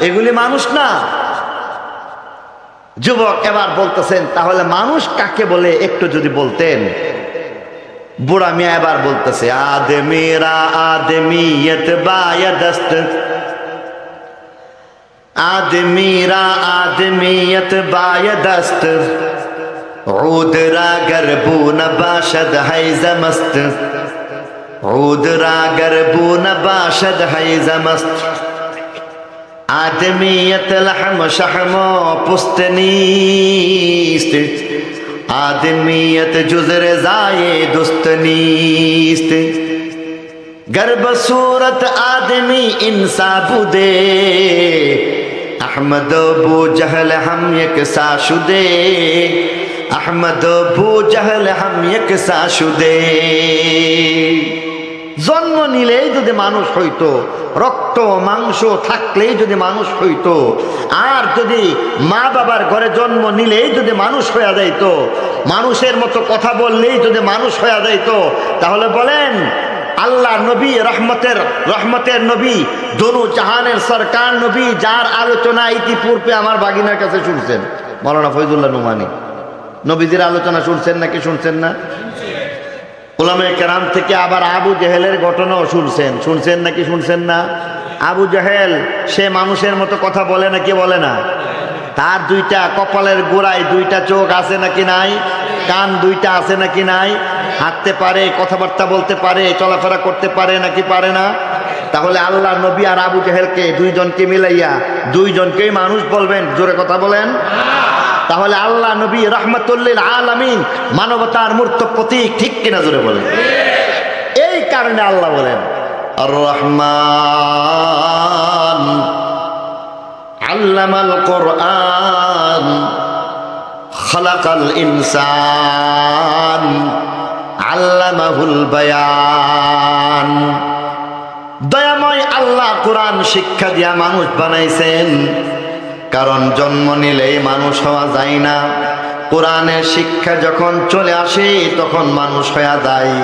এগুলি মানুষ না। যুবক, এবার বলতেছেন, তাহলে মানুষ কাকে বলে? একটু যদি বলতেন। বুড়া মিয়া এবার বলতেছে, আদমিরা আদমি দস্ত আদমিরা আদমিয়ত বায় দস্ত عودرا گربون باشد حیز مست عودرا گربون باشد حیز مست آدمیت لحم شحم پستنیست آدمیت جزر زائے دست گرب صورت آدمی انسابو دے احمد ابو جہل ہم یکسا شدے. احمد ابو جہل ہم یکسا شدے. জন্ম নিলেই যদি মানুষ হইতো, রক্ত, মাংস থাকলেই যদি মানুষ হইতো, আর যদি মা বাবার ঘরে জন্ম নিলেই যদি মানুষ হইয়া যাইতো, মানুষের মতো কথা বললেই যদি মানুষ হইয়া যাইতো, তাহলে বলেন, আল্লাহ নবী রহমতের রহমতের নবী দনু জাহানের সরকার নবী, যার আলোচনা ইতিপূর্বে আমার বাগিনার কাছে শুনছেন। মৌলানা ফৈজুল্লাহ নুমানি। নবীজির আলোচনা শুনছেন নাকি শুনছেন না? ওলামে কেরাম থেকে আবার আবু জেহেলের ঘটনাও শুনছেন। শুনছেন নাকি শুনছেন না? আবু জেহেল, সে মানুষের মতো কথা বলে নাকি বলে না? তার দুইটা কপালের গোড়ায় দুইটা চোখ আছে নাকি নাই? কান দুইটা আছে নাকি নাই? হাঁটতে পারে, কথাবার্তা বলতে পারে, চলাফেরা করতে পারে নাকি পারে না? তাহলে আল্লাহ, নবী আর আবু জেহেলকে দুইজনকে মিলাইয়া দুইজনকেই মানুষ বলবেন। জোরে কথা বলেন। তাহলে আল্লাহ নবী রহমতুল্লিল আলামিন মানবতার মূর্ত প্রতীক ঠিক কিনা জোরে বলেন? এই কারণে আল্লাহ বলেন রহমান আল্লামাল কোরআন, খালাকাল ইনসান, আল্লামাহুল বায়ান। দয়াময় আল্লাহ কোরআন শিক্ষা দিয়া মানুষ বানাইছেন। কারণ জন্ম নিলেই মানুষ হওয়া যায় না। কোরআনের শিক্ষা যখন চলে আসে, তখন মানুষ হয়ে যায়।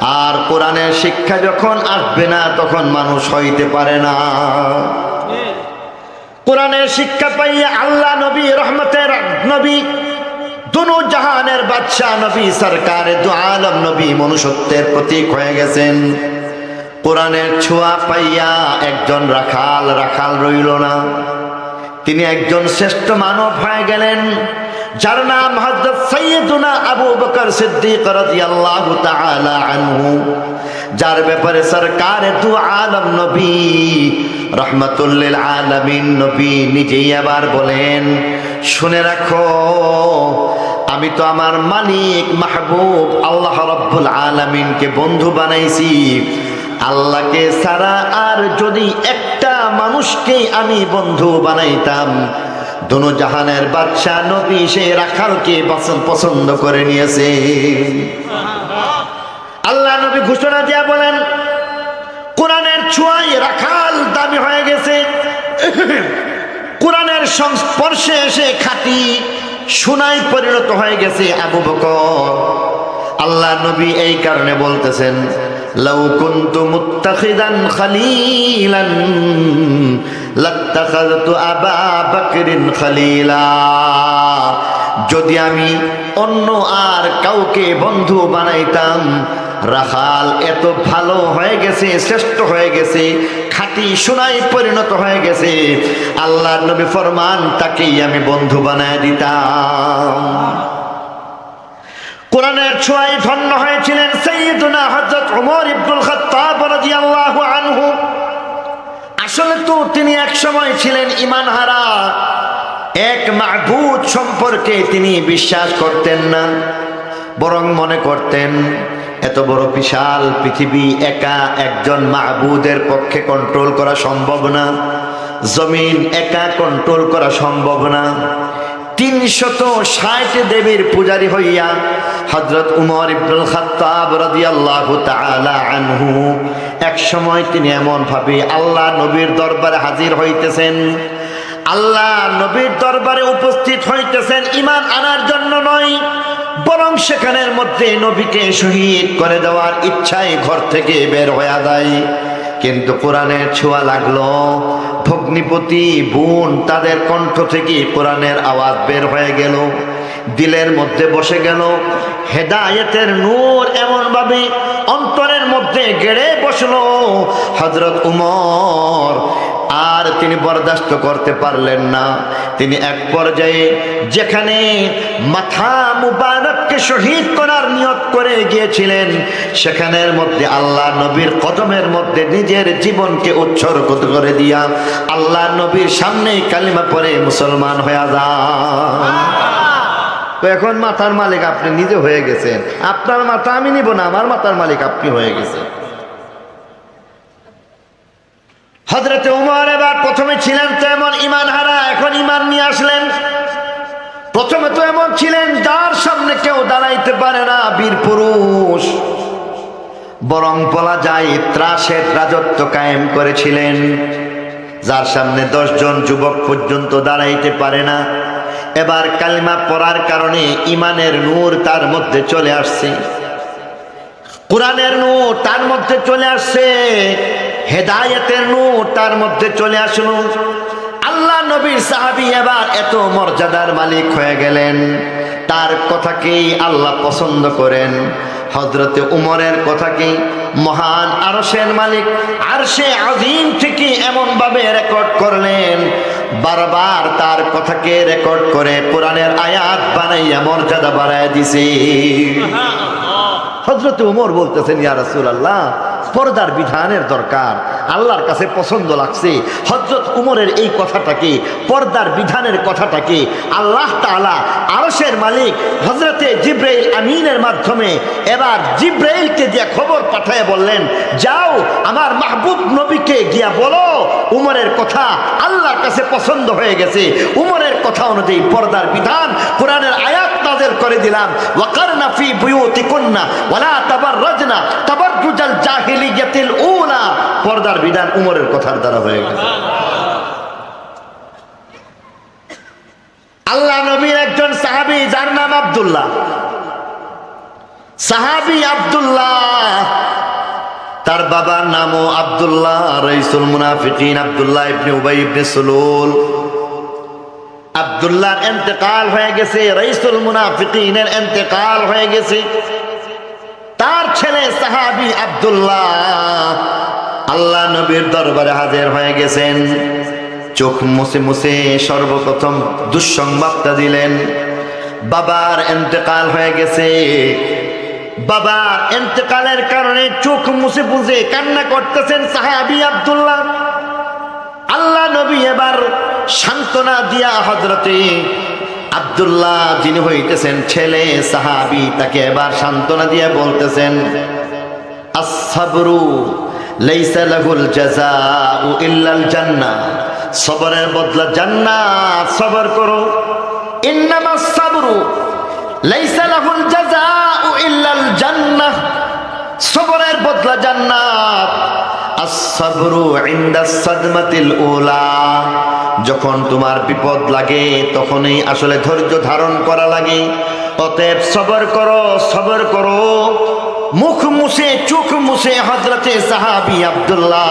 আর কোরআনের শিক্ষা যখন আসবে না, তখন মানুষ হইতে পারে না। কোরআনের শিক্ষা পাইয়া আল্লাহ নবী রহমতের নবী, দুনু জাহানের বাদশাহ নবী, সরকার দু আলম নবী মনুষ্যত্বের প্রতীক হয়ে গেছেন। কোরআনের ছোঁয়া পাইয়া একজন রাখাল রাখাল রইল না। তিনি একজন শ্রেষ্ঠ মানব হয়ে গেলেন, যার নাম হযরত সৈয়দুনা আবু বকর সিদ্দিক যার ব্যাপারে সরকার দু আলম নবী রহমাতুল্লিল আলামিন নবী নিজেই আবার বলেন, শুনে রাখো, আমি তো আমার মালিক মাহবুব আল্লাহ রব্বুল আলামিনকে বন্ধু বানাইছি। আল্লাহকে সারা আর যদি একটা মানুষকে আমি বন্ধু বানাইতাম। দুনো জাহানের বাদশাহ নবী সে রাখালকে পছন্দ করে নিয়েছে। আল্লাহ নবী ঘোষণা দিয়া বলেন, কোরআনের ছোঁয়ায় রাখাল দামি হয়ে গেছে। কোরআনের সংস্পর্শে এসে খাটি সোনায় পরিণত হয়ে গেছে আবু বকর। আল্লাহ নবী এই কারণে বলতেছেন লাউ কুনতু মুত্তাখিদান খালিলান, লাত্তাখাযতু আবা বকরিন খালিলা। যদি আমি অন্য আর কাউকে বন্ধু বানাইতাম, রাখাল এত ভালো হয়ে গেছে, শ্রেষ্ঠ হয়ে গেছে, খাঁটি সোনায় পরিণত হয়ে গেছে আল্লাহ নবী ফরমান তাকেই আমি বন্ধু বানায় দিতাম। কোরআনের ছোঁয়ায় ধন্য হয়েছিলেন সৈয়দুনা হযরত ওমর ইবনুল খাত্তাব রাদিয়াল্লাহু আনহু। আসলে তো তিনি এক সময় ছিলেন ইমান হারা এক মাহবুদ সম্পর্কে তিনি বিশ্বাস করতেন না, বরং মনে করতেন, এত বড় বিশাল পৃথিবী একা একজন মাহবুদের পক্ষে কন্ট্রোল করা সম্ভব না, জমিন একা কন্ট্রোল করা সম্ভব না। তিনশত ষাট দেবীর পূজারী হইয়া হজরত উমর ইবনুল খাত্তাব রাদিয়াল্লাহু তাআলা আনহু এক সময় তিনি এমন ভাবে আল্লাহ নবীর দরবারে হাজির হইতেছেন। আল্লাহ নবীর দরবারে উপস্থিত হইতেছেন ইমান আনার জন্য নয়, বরং সেখানের মধ্যে নবীকে শহীদ করে দেওয়ার ইচ্ছায় ঘর থেকে বের হয়ে যায়। কিন্তু কোরআনের ছোঁয়া লাগল ভগ্নিপতি বোন তাদের কণ্ঠ থেকে কোরআনের আওয়াজ বের হয়ে গেল। দিলের মধ্যে বসে গেল। হেদায়েতের নূর এমনভাবে অন্তরের মধ্যে গেড়ে বসল। হজরত উমর আর তিনি বরদাস্ত করতে পারলেন না। তিনি এক পর্যায়ে যেখানে মাথা মুবারককে শহীদ করার নিয়ত করে গিয়েছিলেন, সেখানের মধ্যে আল্লাহ নবীর কদমের মধ্যে নিজের জীবনকে উৎসর্গ করে দিয়া আল্লাহ নবীর সামনেই কালিমা পরে মুসলমান হয়ে যান তো এখন মাথার মালিক আপনি নিজে হয়ে গেছেন। আপনার মাথা আমি নিব না, আমার মাথার মালিক আপনি হয়ে গেছেন। হজরতে উমর এবার প্রথমে ছিলেন তো এমন ইমান হারা, এখন ইমান নিয়ে আসলেন। প্রথমে তো এমন ছিলেন যার সামনে কেউ দাঁড়াইতে পারে না, বীর পুরুষ। বরং বলা যায়, ত্রাসের রাজত্ব কায়েম করেছিলেন। যার সামনে দশজন যুবক পর্যন্ত দাঁড়াইতে পারে না। এবার কালিমা পড়ার কারণে ইমানের নূর তার মধ্যে চলে আসছে। কোরআনের নূর তার মধ্যে চলে আসছে। হেদায়েতের নূর তার মধ্যে চলে আসলো। আল্লাহ নবীর সাহাবি এবার এত মর্যাদার মালিক হয়ে গেলেন। তার কথাকেই আল্লাহ পছন্দ করেন। হজরতে উমরের কথাকে মহান আরশের মালিক আর সে আজিম থেকে এমনভাবে রেকর্ড করলেন। বারবার তার কথাকে রেকর্ড করে কোরআনের আয়াত বানাইয়া মর্যাদা বাড়ায় দিছে। হজরত উমর বলতেছেন ইয়া রাসূল আল্লাহ পর্দার বিধানের দরকার। আল্লাহর কাছে পছন্দ লাগছে। হজরত উমরের এই কথাটাকে, পর্দার বিধানের কথাটাকে আল্লাহ তাআলা আরশের মালিক হজরতে জিব্রাইল আমিনের মাধ্যমে এবার জিব্রাইলকে দিয়ে খবর পাঠায় বললেন, যাও আমার মাহবুব নবীকে গিয়া বলো, উমরের কথা আল্লাহর কাছে পছন্দ হয়ে গেছে। উমরের কথা অনুযায়ী পর্দার বিধান কোরআনের আয়াত নাযিল করে দিলাম। ওয়াকারনা ফি বুয়ুতিকুন্না ওয়ালা তাবাররাজনা, তাবাররুজাল জাহিলিয়াতিল উলা, পর্দার বিধান উমরের কথার দ্বারা হয়ে গেছে। আল্লাহ নবীর একজন সাহাবী, যার নাম আব্দুল্লাহ। সাহাবী আব্দুল্লাহ, তার বাবার নামও আব্দুল্লাহ আব্দুল্লাহ ইবনে হয়ে গেছে, রইসুল মুনাফিকিনের এন্তেকাল হয়ে গেছে। তার ছেলে সাহাবি আব্দুল্লাহ। আল্লাহ নবীর দরবারে হাজির হয়ে গেছেন। চোখ মুছে মুছে সর্বপ্রথম দুঃসংবাদটা দিলেন। বাবার এন্তেকাল হয়ে গেছে। বাবা এন্তেকালের কারণে চোখ মুছে বুঝে কান্না করতেছেন সাহাবি আব্দুল্লাহ। আল্লাহ নবী এবার সান্ত্বনা দিয়া হজরতে আব্দুল্লাহ যিনি হইতেছেন ছেলে, সাহাবি, তাকে এবার সান্ত্বনা দিয়ে বলতেছেন জাযাউ ইল্লাল জান্নাহ। সবরের বদলা সবর করো। জাযাউ ইল্লাল সবরের বদলা জান্নাত। যখন তোমার বিপদ লাগে, তখনই আসলে ধৈর্য ধারণ করা লাগে। অতএব সবর করো সবর করো। মুখ মুছে, চোখ মুছে হজরতে সাহাবি আব্দুল্লাহ।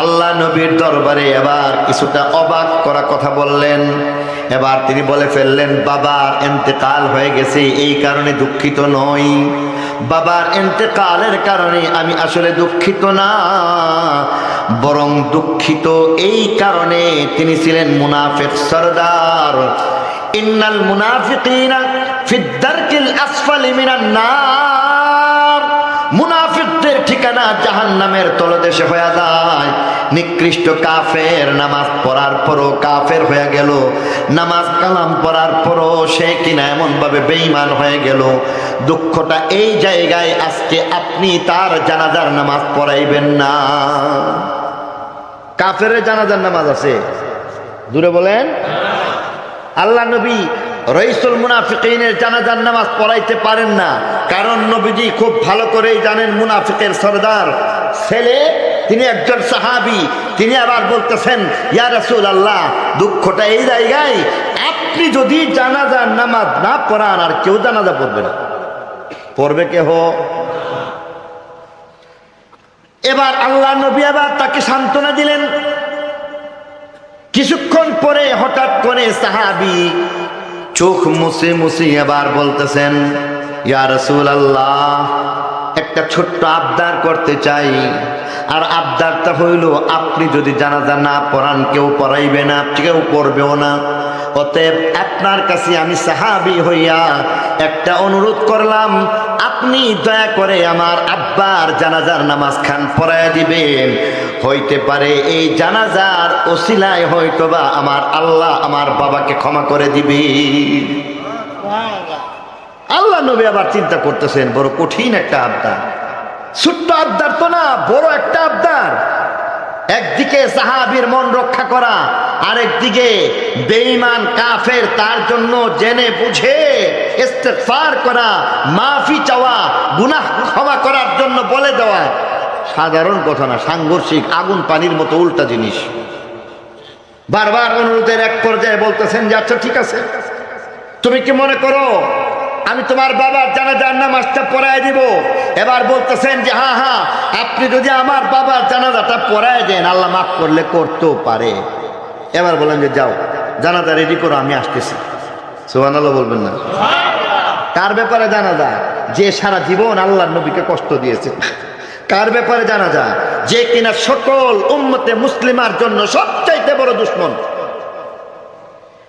আল্লাহ নবীর দরবারে এবার কিছুটা অবাক করা কথা বললেন। এবার তিনি বলে ফেললেন বাবার এন্তেকাল হয়ে গেছে, এই কারণে দুঃখিত নই। বাবার এন্তেকালের কারণে আমি আসলে দুঃখিত না, বরং দুঃখিত এই কারণে তিনি ছিলেন মুনাফিক সরদার। ইন্নাল মুনাফিকিনা ফিদ্দারকিল আসফালি মিনান নার। মুনাফিকদের ঠিকানা জাহান্নামের তলদেশে হয়ে যায়। নিকৃষ্ট কাফের নামাজ পড়ার পরও কাফের হয়ে গেল। নামাজ কালাম পড়ার পরও সে কিনা এমনভাবে বেঈমান হয়ে গেল। দুঃখটা এই জায়গায় আজকে আপনি তার জানাজার নামাজ পড়াইবেন না। কাফের জানাজার নামাজ আছে। দূরে বলেন। আল্লাহ নবী রইসুল মুনাফিকিনের জানাজার নামাজ পড়াইতে পারেন না। কারণ নবীজি খুব ভালো করেই জানেন মুনাফিকের সর্দার ছেলে তিনি একজন সাহাবি, তিনি আবার বলতেছেন, ইয়া রাসূল আল্লাহ দুঃখটা এই জায়গায়, আপনি যদি জানাজার নামাজ না পড়ান, আর কেউ জানাজা পড়বে না। পড়বে কেহ এবার আল্লাহ নবী আবার তাকে সান্ত্বনা দিলেন। কিছুক্ষণ পরে হঠাৎ করে সাহাবি চোখ মুছে মুছে এবার বলতেছেন, ইয়া রাসূলুল্লাহ, একটা ছোট্ট আবদার করতে চাই। আর আবদারটা হইল আপনি যদি জানাজা না পড়ান কেউ পড়াইবে না কেউ পড়বেও না। অতএব আপনার কাছে আমি সাহাবি হইয়া একটা অনুরোধ করলাম আপনি দয়া করে আমার আব্বার জানাজার নামাজ খান পড়ায় দিবেন। হইতে পারে এই জানাজার ওসিলায় হয়তোবা আমার আল্লাহ আমার বাবাকে ক্ষমা করে দিবে। আল্লাহ নবী আবার চিন্তা করতেছেন বড় কঠিন একটা আবদার। ছোট্ট আবদার তো না, বড় একটা আবদার। একদিকে সাহাবির মন রক্ষা করা, আরেকদিকে বেঈমান কাফের তার জন্য জেনে বুঝে ইস্তেগফার করা, মাফি চাওয়া, গুনাহ ক্ষমা করার জন্য বলে দেওয়া। সাধারণ কথা না, সাংঘর্ষিক, আগুন পানির মতো উল্টা জিনিস। বারবার অনুরোধের এক পর্যায়ে বলতেছেন যে আচ্ছা ঠিক আছে। তুমি কি মনে করো আমি তোমার বাবার জানাজার নামাজটা পড়ায় দিব। এবার বলতেছেন যে হ্যাঁ হ্যাঁ আপনি যদি আমার বাবার জানাজাটা পড়ায় দেন আল্লাহ মাফ করলে করতেও পারে। এবার বলেন যে যাও জানাজা রেডি করো আমি আসতেছি। সোহান আল্লাহ বলবেন না। কার ব্যাপারে জানা যায় যে সারা জীবন আল্লাহর নবীকে কষ্ট দিয়েছে। কার ব্যাপারে জানা যায় যে কিনা সকল উম্মতে মুসলিমার জন্য সবচাইতে বড় দুশ্মন।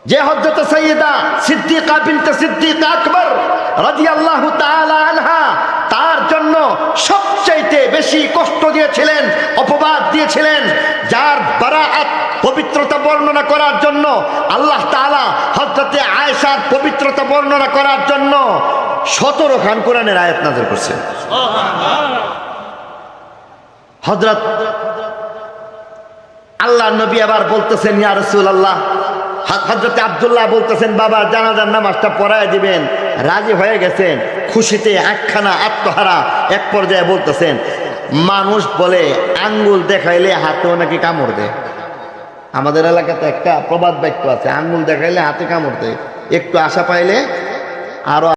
যে হজরত সৈয়দা সিদ্দিকা বিনতে সিদ্দিক আকবর রাদিয়াল্লাহু তাআলা আনহা তার জন্য সবচাইতে বেশি কষ্ট দিয়েছিলেন, অপবাদ দিয়েছিলেন, যার বারাআত পবিত্রতা বর্ণনা করার জন্য, আল্লাহ তাআলা হযরতে আয়েশার পবিত্রতা বর্ণনা করার জন্য সতেরো খান কোরআনের আয়াত নাযিল করছেন হযরত আল্লাহ নবী আবার বলতেছেন, ইয়া রাসূলুল্লাহ হজরতে আবদুল্লাহ বলতেছেন, বাবা, জানাজার নামাজটা পড়ায় দিবেন। রাজি হয়ে গেছেন। খুশিতে একখানা আত্মহারা এক পর্যায়ে বলতেছেন, মানুষ বলে, আঙ্গুল দেখাইলে হাতেও নাকি কামড় দেয়? আমাদের এলাকাতে একটা প্রবাদ বাক্য আছে, আঙ্গুল দেখাইলে হাতে কামড় দেয়। একটু আশা পাইলে আরও